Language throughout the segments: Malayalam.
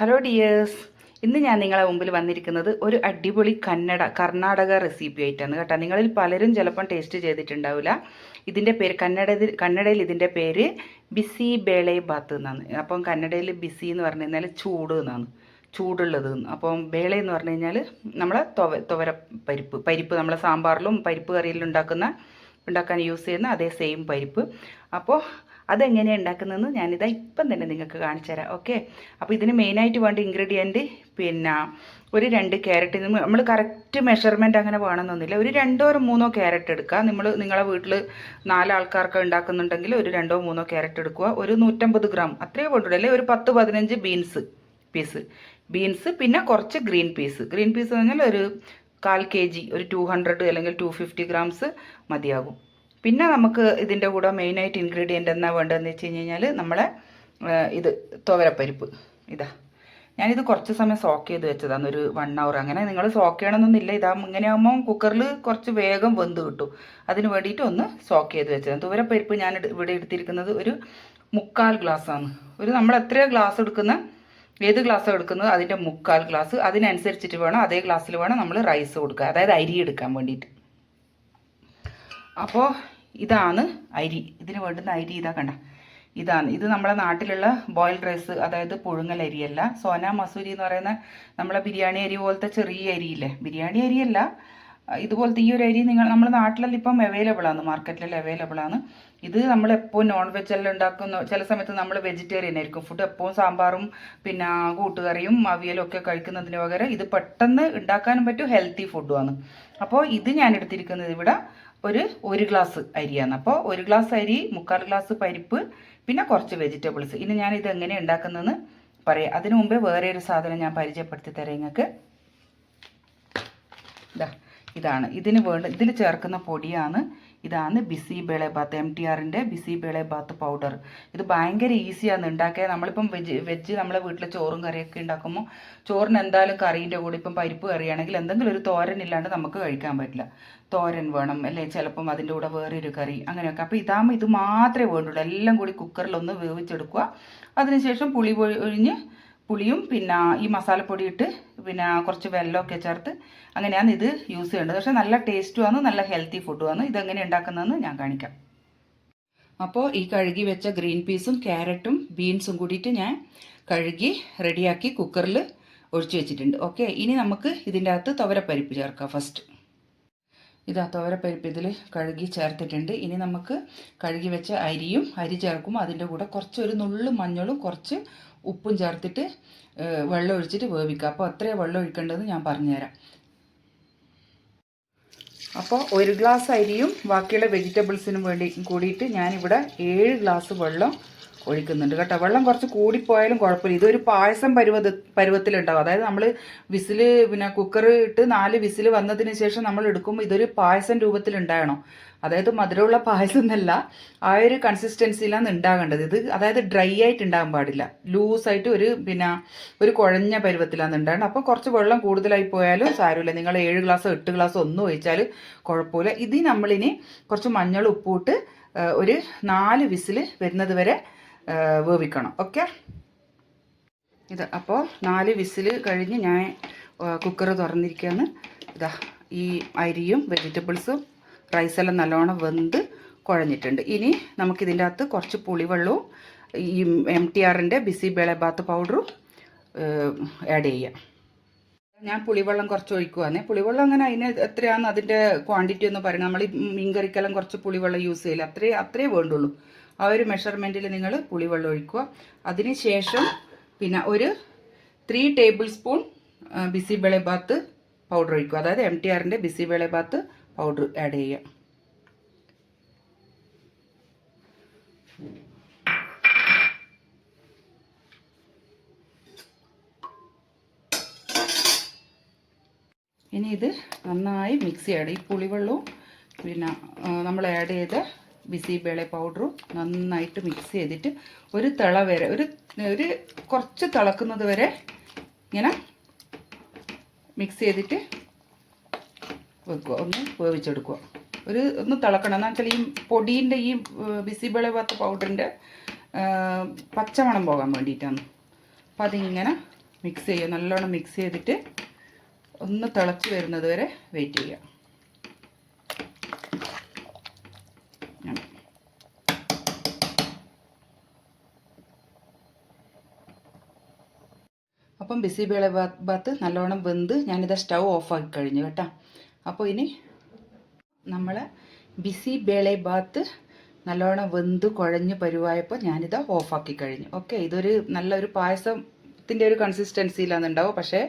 ഹലോ ഡിയേഴ്സ് ഇന്ന് ഞാൻ നിങ്ങളെ മുമ്പിൽ വന്നിരിക്കുന്നത് ഒരു അടിപൊളി കന്നഡ കർണാടക റെസിപ്പി ആയിട്ടാണ് കേട്ടോ. നിങ്ങളിൽ പലരും ചിലപ്പം ടേസ്റ്റ് ചെയ്തിട്ടുണ്ടാവില്ല. ഇതിന്റെ പേര് കന്നഡ കന്നഡയിൽ ഇതിന്റെ പേര് ബിസി ബേളെ ബാത്ത് എന്നാണ്. അപ്പം കന്നഡയിൽ ബിസി എന്ന് പറഞ്ഞു കഴിഞ്ഞാൽ ചൂട് എന്നാണ്. ചൂടുള്ളത്. അപ്പം ബേള എന്ന് പറഞ്ഞു കഴിഞ്ഞാൽ നമ്മളെ തുവ തുവര പരിപ്പ് പരിപ്പ് നമ്മളെ സാമ്പാറിലും പരിപ്പ് കറിയിലും ഉണ്ടാക്കുന്ന ഉണ്ടാക്കാൻ യൂസ് ചെയ്യുന്ന അതേ സെയിം പരിപ്പ്. അപ്പോൾ അതെങ്ങനെയാണ് ഉണ്ടാക്കുന്നതെന്ന് ഞാനിതാ ഇപ്പം തന്നെ നിങ്ങൾക്ക് കാണിച്ചു തരാം. ഓക്കെ അപ്പോൾ ഇതിന് മെയിനായിട്ട് വേണ്ട ഇൻഗ്രീഡിയന്റ് പിന്നെ ഒരു രണ്ട് ക്യാരറ്റ് നമ്മൾ കറക്റ്റ് മെഷർമെന്റ് അങ്ങനെ വേണമെന്നൊന്നുമില്ല. ഒരു രണ്ടോ മൂന്നോ ക്യാരറ്റ് എടുക്കുക. നമ്മൾ നിങ്ങളെ വീട്ടിൽ നാലാൾക്കാർക്ക് ഉണ്ടാക്കുന്നുണ്ടെങ്കിൽ ഒരു രണ്ടോ മൂന്നോ ക്യാരറ്റ് എടുക്കുക. ഒരു നൂറ്റമ്പത് ഗ്രാം അത്രയേ അല്ലെങ്കിൽ ഒരു പത്ത് പതിനഞ്ച് ബീൻസ് പീസ് ബീൻസ് പിന്നെ കുറച്ച് ഗ്രീൻ പീസ് ഗ്രീൻ പീസ് എന്ന് പറഞ്ഞാൽ ഒരു കാൽ കെ ജി ഒരു ടു ഹൺഡ്രഡ് അല്ലെങ്കിൽ ടു ഫിഫ്റ്റി ഗ്രാംസ് മതിയാകും. പിന്നെ നമുക്ക് ഇതിന്റെ കൂടെ മെയിനായിട്ട് ഇൻഗ്രീഡിയന്റ് എന്നാ വേണ്ടതെന്ന് വെച്ച് കഴിഞ്ഞ് കഴിഞ്ഞാൽ നമ്മളെ ഇത് തുവരപ്പരിപ്പ്. ഇതാ. ഞാനിത് കുറച്ച് സമയം സോക്ക് ചെയ്ത് വെച്ചതാണ് ഒരു വൺ അവർ അങ്ങനെ നിങ്ങൾ സോക്ക് ചെയ്യണമെന്നൊന്നുമില്ല. ഇതാ ഇങ്ങനെയാകുമ്പോൾ കുക്കറിൽ കുറച്ച് വേഗം വെന്ത് കിട്ടും. അതിന് വേണ്ടിയിട്ട് ഒന്ന് സോക്ക് ചെയ്ത് വെച്ചതാണ്. തുവരപ്പരിപ്പ് ഞാൻ ഇവിടെ എടുത്തിരിക്കുന്നത് ഒരു മുക്കാൽ ഗ്ലാസ്സാണ്. ഒരു നമ്മൾ എത്ര ഗ്ലാസ് എടുക്കുന്ന ഏത് ഗ്ലാസ് എടുക്കുന്നത്? അതിന്റെ മുക്കാൽ ഗ്ലാസ് അതിനനുസരിച്ചിട്ട് വേണം അതേ ഗ്ലാസ്സിൽ വേണം നമ്മൾ റൈസ് കൊടുക്കുക അതായത് അരി എടുക്കാൻ വേണ്ടിയിട്ട്. അപ്പോൾ ഇതാണ് അരി. ഇതിന് വേണ്ടുന്ന അരി ഇതാ കണ്ട. ഇതാണ്. ഇത് നമ്മുടെ നാട്ടിലുള്ള ബോയിൽഡ് റൈസ് അതായത് പുഴുങ്ങൽ അരിയല്ല. സോന മസൂരി എന്ന് പറയുന്ന നമ്മളെ ബിരിയാണി അരി പോലത്തെ ചെറിയ അരിയില്ലേ? ബിരിയാണി അരിയല്ല. ഇതുപോലത്തെ ഈ ഒരു അരി നിങ്ങൾ നമ്മുടെ നാട്ടിലെല്ലാം ഇപ്പം അവൈലബിൾ ആണ്. മാർക്കറ്റിലെല്ലാം അവൈലബിൾ ആണ്. ഇത് നമ്മൾ എപ്പോൾ നോൺ വെജ് എല്ലാം ഉണ്ടാക്കുന്ന. ചില സമയത്ത് നമ്മൾ വെജിറ്റേറിയൻ ആയിരിക്കും. ഫുഡ് എപ്പോഴും സാമ്പാറും പിന്നെ കൂട്ടുകറിയും അവിയലും ഒക്കെ കഴിക്കുന്നതിന് പകരം ഇത് പെട്ടെന്ന് ഉണ്ടാക്കാനും പറ്റും ഹെൽത്തി ഫുഡുമാണ് അപ്പോൾ ഇത് ഞാൻ എടുത്തിരിക്കുന്നത് ഇവിടെ ഒരു ഒരു ഗ്ലാസ് അരിയാണ്. അപ്പോൾ ഒരു ഗ്ലാസ് അരി മുക്കാൽ ഗ്ലാസ് പരിപ്പ് പിന്നെ കുറച്ച് വെജിറ്റബിൾസ് ഇനി ഞാൻ ഇത് എങ്ങനെ ഉണ്ടാക്കുന്നതെന്ന് പറയാം. അതിനു മുമ്പേ വേറെ ഒരു സാധനം ഞാൻ പരിചയപ്പെടുത്തി തരാം നിങ്ങൾക്ക്. ഇതാ ഇതാണ്. ഇതിന് വേണ്ട ഇതിൽ ചേർക്കുന്ന പൊടിയാണ് ഇതാണ് ബിസി ബേളെ ബാത്ത് എം ടി ആറിന്റെ ബിസി ബേളെ ബാത്ത് പൗഡർ. ഇത് ഭയങ്കര ഈസിയാണ് ഉണ്ടാക്കിയത് നമ്മളിപ്പം വെജ് വെജ് നമ്മളെ വീട്ടിലെ ചോറും കറിയൊക്കെ ഉണ്ടാക്കുമ്പോൾ ചോറിന് എന്തായാലും കറീന്റെ കൂടെ ഇപ്പം പരിപ്പ് കറിയാണെങ്കിൽ എന്തെങ്കിലും ഒരു തോരൻ ഇല്ലാണ്ട് നമുക്ക് കഴിക്കാൻ പറ്റില്ല. തോരൻ വേണം അല്ലെ? ചിലപ്പം അതിന്റെ കൂടെ വേറൊരു കറി അങ്ങനെയൊക്കെ. അപ്പോൾ ഇതാകുമ്പോൾ ഇത് മാത്രമേ വേണ്ടുള്ളൂ. എല്ലാം കൂടി കുക്കറിലൊന്ന് വേവിച്ചെടുക്കുക. അതിനുശേഷം പുളി ഒഴിഞ്ഞ് പുളിയും പിന്നെ ഈ മസാലപ്പൊടി ഇട്ട് പിന്നെ കുറച്ച് വെല്ലമൊക്കെ ചേർത്ത് അങ്ങനെയാണ് ഇത് യൂസ് ചെയ്യേണ്ടത്. പക്ഷേ നല്ല ടേസ്റ്റുമാണ് നല്ല ഹെൽത്തി ഫുഡുമാണ് ഇതെങ്ങനെ ഉണ്ടാക്കുന്നതെന്ന് ഞാൻ കാണിക്കാം. അപ്പോൾ ഈ കഴുകി വെച്ച ഗ്രീൻ പീസും ക്യാരറ്റും ബീൻസും കൂടിയിട്ട് ഞാൻ കഴുകി റെഡിയാക്കി കുക്കറിൽ ഒഴിച്ചു വെച്ചിട്ടുണ്ട്. ഓക്കെ ഇനി നമുക്ക് ഇതിന്റെ അകത്ത് തുവരപ്പരിപ്പ് ചേർക്കാം ഫസ്റ്റ് ഇതാ തുവരപ്പരിപ്പ് ഇതിൽ കഴുകി ചേർത്തിട്ടുണ്ട്. ഇനി നമുക്ക് കഴുകി വെച്ച അരിയും അരി ചേർക്കും അതിന്റെ കൂടെ കുറച്ച് ഒരു നുള്ളു മഞ്ഞളും കുറച്ച് ഉപ്പും ചേർത്തിട്ട് വെള്ളം ഒഴിച്ചിട്ട് വേവിക്കുക. അപ്പോൾ അത്രയും വെള്ളം ഒഴിക്കേണ്ടതെന്ന് ഞാൻ പറഞ്ഞുതരാം. അപ്പോൾ ഒരു ഗ്ലാസ് അരിയും ബാക്കിയുള്ള വെജിറ്റബിൾസിനും വേണ്ടി കൂടിയിട്ട് ഞാനിവിടെ ഏഴ് ഗ്ലാസ് വെള്ളം ഒഴിക്കുന്നുണ്ട് കേട്ടോ. വെള്ളം കുറച്ച് കൂടിപ്പോയാലും കുഴപ്പമില്ല. ഇതൊരു പായസം പരുവത പരുവത്തിലുണ്ടാവും. അതായത് നമ്മൾ വിസിൽ പിന്നെ കുക്കർ ഇട്ട് നാല് വിസിൽ വന്നതിന് ശേഷം നമ്മൾ എടുക്കുമ്പോൾ ഇതൊരു പായസം രൂപത്തിലുണ്ടാകണം. അതായത് മധുരമുള്ള പായസം എന്നല്ല ആ ഒരു കൺസിസ്റ്റൻസിയിലാണ് ഉണ്ടാകേണ്ടത് ഇത് അതായത് ഡ്രൈ ആയിട്ട് ഉണ്ടാകാൻ പാടില്ല. ലൂസായിട്ട് ഒരു പിന്നെ ഒരു കുഴഞ്ഞ പരുവത്തിലാണ് ഉണ്ടാകേണ്ടത് അപ്പോൾ കുറച്ച് വെള്ളം കൂടുതലായി പോയാലും സാരമില്ല. നിങ്ങൾ ഏഴ് ഗ്ലാസ് എട്ട് ഗ്ലാസ് ഒന്നും ഒഴിച്ചാൽ കുഴപ്പമില്ല. ഇത് നമ്മളിനി കുറച്ച് മഞ്ഞൾ ഉപ്പൂട്ട് ഒരു നാല് വിസിൽ വരുന്നത് വരെ വേവിക്കണം. ഓക്കെ? ഇത് അപ്പോൾ നാല് വിസിൽ കഴിഞ്ഞ് ഞാൻ കുക്കർ തുറന്നിരിക്കുകയാണ്. ഇതാ ഈ അരിയും വെജിറ്റബിൾസും റൈസെല്ലാം നല്ലോണം വെന്ത് കുഴഞ്ഞിട്ടുണ്ട്. ഇനി നമുക്കിതിന്റെ അകത്ത് കുറച്ച് പുളിവെള്ളവും ഈ എം ടി ആറിന്റെ ബിസി ബേളബാത്ത് പൗഡറും ആഡ് ചെയ്യാം. ഞാൻ പുളിവെള്ളം കുറച്ച് ഒഴിക്കുവാന്നേ പുളിവെള്ളം അങ്ങനെ അതിന് എത്രയാണെന്ന് അതിന്റെ ക്വാണ്ടിറ്റി എന്ന് പറയുന്നത് നമ്മൾ മീൻകറിക്കെല്ലാം കുറച്ച് പുളിവെള്ളം യൂസ് ചെയ്യില്ല? അത്രേ അത്രേ വേണ്ടുള്ളൂ. ആ ഒരു മെഷർമെന്റിൽ നിങ്ങൾ പുളിവെള്ളം ഒഴിക്കുക. അതിനുശേഷം പിന്നെ ഒരു three tablespoon bisi bele bath powder ഒഴിക്കുക. അതായത് എം ടി ആറിന്റെ ബിസി ബേളെ ബാത്ത് പൗഡർ ആഡ് ചെയ്യുക. ഇനി ഇത് നന്നായി മിക്സ് ചെയ്യണം. ഈ പുളിവെള്ളവും പിന്നെ നമ്മൾ ആഡ് ചെയ്ത ബിസി ബേളെ പൗഡറും നന്നായിട്ട് മിക്സ് ചെയ്തിട്ട് ഒരു തിള വരെ ഒരു ഒരു കുറച്ച് തിളക്കുന്നത് വരെ ഇങ്ങനെ മിക്സ് ചെയ്തിട്ട് വെക്കുക. ഒന്ന് വേവിച്ചെടുക്കുക. ഒരു ഒന്ന് തിളക്കണം. എന്ന് വെച്ചാൽ ഈ പൊടീന്റെ ഈ ബിസിബിളെ പാത്ത പൗഡറിന്റെ പച്ചമണം പോകാൻ വേണ്ടിയിട്ടാണ്. അപ്പം അതിങ്ങനെ മിക്സ് ചെയ്യുക. നല്ലോണം മിക്സ് ചെയ്തിട്ട് ഒന്ന് തിളച്ച് വരുന്നത് വരെ വെയിറ്റ് ചെയ്യുക. അപ്പം ബിസി ബേളെ ഭാഗത്ത് നല്ലോണം വെന്ത് ഞാനിത് സ്റ്റൗ ഓഫാക്കി കഴിഞ്ഞു കേട്ടോ. അപ്പോൾ ഇനി നമ്മൾ ബിസി ബേളെ ഭാഗത്ത് നല്ലോണം വെന്ത് കുഴഞ്ഞ് പരുവായപ്പോൾ ഞാനിത് ഓഫാക്കി കഴിഞ്ഞു. ഓക്കെ ഇതൊരു നല്ലൊരു പായസത്തിന്റെ ഒരു കൺസിസ്റ്റൻസിയിലാണ് ഉണ്ടാവും പക്ഷേ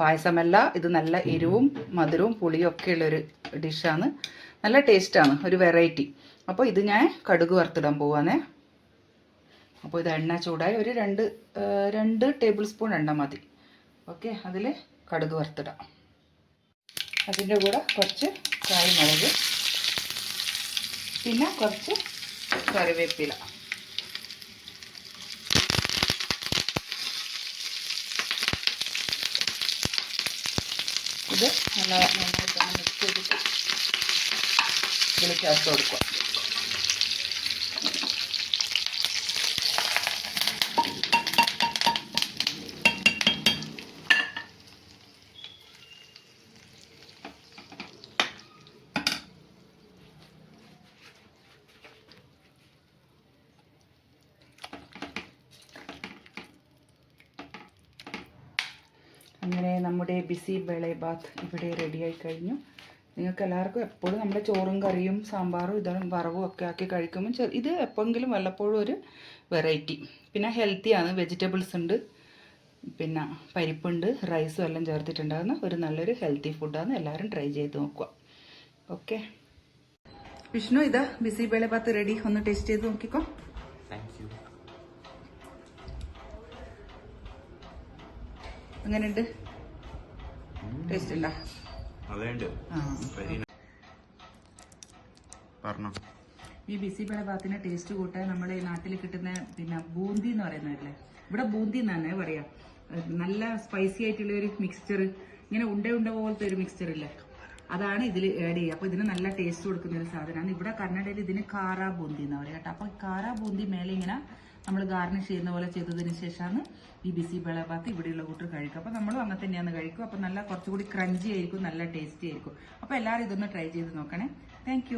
പായസമല്ല ഇത് നല്ല എരിവും മധുരവും പുളിയും ഒക്കെ ഉള്ളൊരു ഡിഷാണ് നല്ല ടേസ്റ്റാണ് ഒരു വെറൈറ്റി അപ്പോൾ ഇത് ഞാൻ കടുക് വറുത്തിടാൻ പോവാന്നേ. അപ്പോൾ ഇത് എണ്ണ ചൂടായി ഒരു രണ്ട് രണ്ട് ടേബിൾ സ്പൂൺ എണ്ണ മതി. ഓക്കെ അതിൽ കടുക് വറുത്തിടാം. അതിന്റെ കൂടെ കുറച്ച് കായ്മുളക് പിന്നെ കുറച്ച് കറിവേപ്പില. ഇത് നല്ല നന്നായിട്ട് മിക്സ് ചെയ്തിട്ട് ഇതിൽ ചേർത്ത് കൊടുക്കുക. അങ്ങനെ നമ്മുടെ ബിസി ബേളേബാത്ത് ഇവിടെ റെഡിയായി കഴിഞ്ഞു. നിങ്ങൾക്ക് എല്ലാവർക്കും എപ്പോഴും നമ്മുടെ ചോറും കറിയും സാമ്പാറും ഇതും വറവും ഒക്കെ ആക്കി കഴിക്കുമ്പോൾ ഇത് എപ്പോഴെങ്കിലും വല്ലപ്പോഴും ഒരു വെറൈറ്റി പിന്നെ ഹെൽത്തിയാണ് വെജിറ്റബിൾസ് ഉണ്ട്. പിന്നെ പരിപ്പുണ്ട് റൈസും എല്ലാം ചേർത്തിട്ടുണ്ടാകുന്ന ഒരു നല്ലൊരു ഹെൽത്തി ഫുഡാണ് എല്ലാവരും ട്രൈ ചെയ്ത് നോക്കുക. ഓക്കെ വിഷ്ണു ഇതാ ബിസി ബേളെ ബാത്ത് റെഡി ഒന്ന് ടേസ്റ്റ് ചെയ്ത് നോക്കിക്കോ. അങ്ങനെയുണ്ട് എങ്ങനെയുണ്ട്? ടേസ്റ്റ് ഈ ബിസി ബേള ഭാഗത്തിന്റെ ടേസ്റ്റ് കൂട്ടാൻ നമ്മുടെ ഈ നാട്ടിൽ കിട്ടുന്ന പിന്നെ ബൂന്തി എന്ന് പറയുന്നതല്ലേ ഇവിടെ ബൂന്തി എന്നാണ് പറയാ. നല്ല സ്പൈസി ആയിട്ടുള്ള ഒരു മിക്സ്ചർ ഇങ്ങനെ ഉണ്ട ഉണ്ട പോലത്തെ ഒരു മിക്സ്ചർ ഇല്ലേ? അതാണ് ഇതിൽ ആഡ് ചെയ്യുക. അപ്പോൾ ഇതിന് നല്ല ടേസ്റ്റ് കൊടുക്കുന്ന ഒരു സാധനമാണ്. ഇവിടെ കർണാടകയിൽ ഇതിന് കാറാ ബൂന്തി എന്ന് പറയുക കേട്ടോ. അപ്പോൾ കാറാ ബൂന്തി മേലെ ഇങ്ങനെ നമ്മൾ ഗാർണിഷ് ചെയ്യുന്ന പോലെ ചെയ്തതിന് ശേഷമാണ് ഈ ബിസി ബേളഭാത്ത് ഇവിടെയുള്ള കൂട്ടർ കഴിക്കുക. അപ്പോൾ നമ്മളും അങ്ങനെ തന്നെയാണ് കഴിക്കും. അപ്പോൾ നല്ല കുറച്ചുകൂടി ക്രഞ്ചി ആയിരിക്കും നല്ല ടേസ്റ്റി ആയിരിക്കും. അപ്പോൾ എല്ലാവരും ഇതൊന്ന് ട്രൈ ചെയ്ത് നോക്കണേ. താങ്ക്